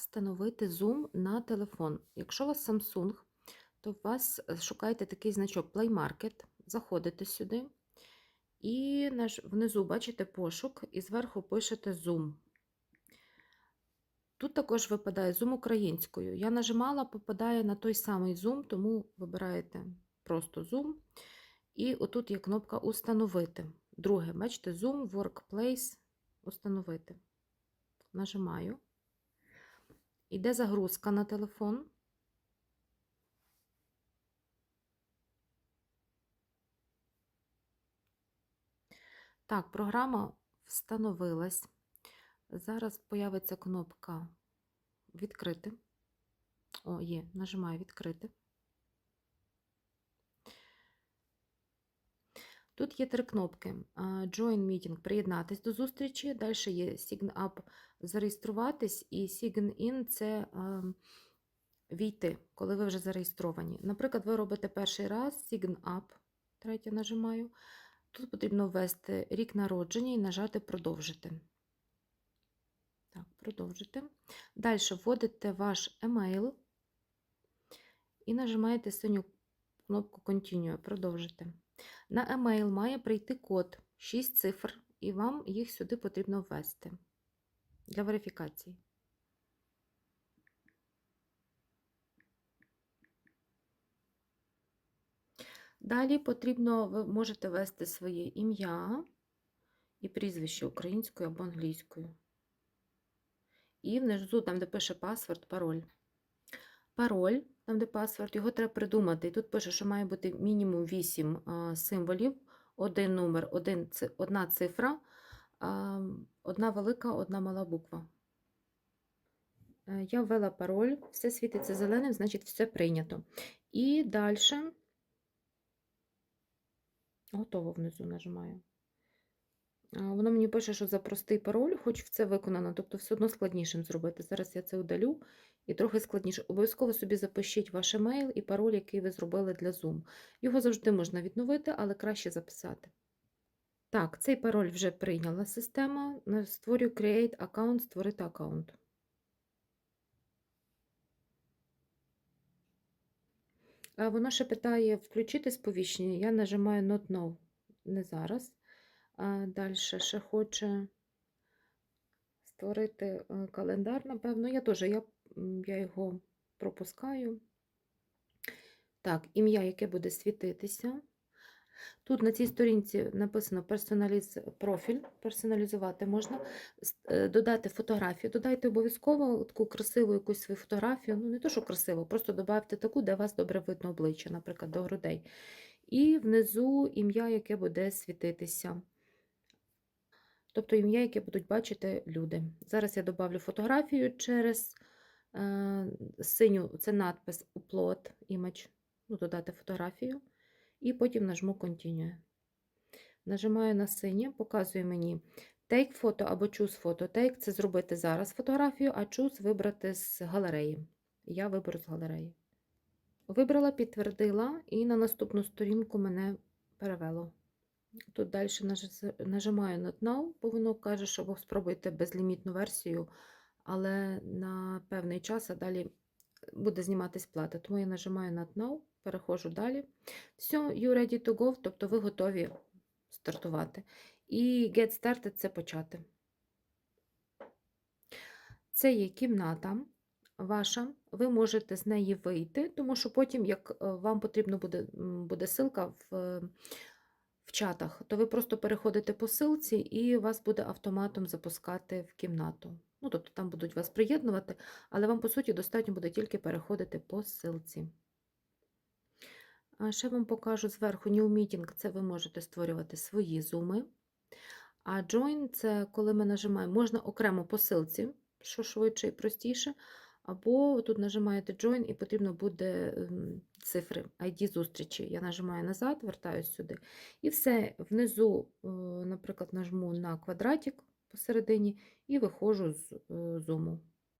встановити зум на телефон? Якщо у вас Samsung, то у вас е, шукаєте такий значок Play Market, заходите сюди і внизу бачите пошук, і зверху пишете Zoom. Тут також випадає Zoom українською. Я нажимала, попадає на той самий Zoom, тому вибираєте просто Zoom. І отут є кнопка Установити. Друге, бачите, Zoom, Workplace, Установити. Нажимаю. Іде загрузка на телефон. Так, програма встановилась. Зараз появиться кнопка Відкрити. О, є, нажимаю Відкрити. Тут є три кнопки: Join Meeting приєднатись до зустрічі. Далі є Sign Up зареєструватись, і Sign In це війти, коли ви вже зареєстровані. Наприклад, ви робите перший раз Sign Up, третє нажимаю. Тут потрібно ввести рік народження і нажати Продовжити. Так, продовжити. Далі вводите ваш емейл і нажимаєте синю кнопку Continue, продовжити. На емейл має прийти код 6 цифр, і вам їх сюди потрібно ввести для верифікації. Далі потрібно, ви можете ввести своє ім'я і прізвище українською або англійською. І внизу, там, де пише паспорт, пароль. Пароль, там, де паспорт, його треба придумати. І тут пише, що має бути мінімум 8 а, символів, один номер, один, одна цифра, одна велика, одна мала буква. Е, Я ввела пароль, все світиться зеленим, значить все прийнято. І далі готово внизу нажимаю. Воно мені пише, що за простий пароль, хоч це виконано, тобто все одно складнішим зробити. Зараз я це удалю і трохи складніше. Обов'язково собі запишіть ваш емейл і пароль, який ви зробили для Zoom. Його завжди можна відновити, але краще записати. Так, цей пароль вже прийняла система. На- Створюю Create Account, створити аккаунт. Воно ще питає включити сповіщення. Я нажимаю Not Now. Не зараз. Далі ще хоче створити е, календар, напевно. Я теж я, я його пропускаю. Так, ім'я, яке буде світитися. Тут на цій сторінці написано персоналіз... профіль, персоналізувати можна, е, додати фотографію. Додайте обов'язково таку красиву якусь свою фотографію. Ну, не то, що красиву, просто додайте таку, де вас добре видно обличчя, наприклад, до грудей. І внизу ім'я, яке буде світитися. Тобто ім'я, яке будуть бачити люди. Зараз я добавлю фотографію через е, синю, це надпис Upload Image, ну, додати фотографію, і потім нажму Continue. Нажимаю на синє, показує мені Take фото або Choose фото. Take – це зробити зараз фотографію, а Choose – вибрати з галереї. Я виберу з галереї. Вибрала, підтвердила, і на наступну сторінку мене перевело. Тут далі нажимаю Not Now, бо воно каже, що ви спробуйте безлімітну версію, але на певний час, а далі буде зніматись плата. Тому я нажимаю Not Now, переходжу далі. Все, you ready to go, тобто ви готові стартувати. І Get Started – це почати. Це є кімната ваша, ви можете з неї вийти, тому що потім, як е, вам потрібно буде, буде ссылка в, в чатах, то ви просто переходите по ссылці і вас буде автоматом запускати в кімнату. Ну, тобто там будуть вас приєднувати, але вам, по суті, достатньо буде тільки переходити по ссылці. А ще вам покажу зверху New Meeting, це ви можете створювати свої зуми. А Join це коли ми нажимаємо, можна окремо по ссылці, що швидше і простіше. Або тут нажимаєте Join і потрібно буде ем, цифри ID зустрічі. Я нажимаю назад, вертаюсь сюди. І все, внизу, е, наприклад, нажму на квадратик посередині і виходжу з е, зуму.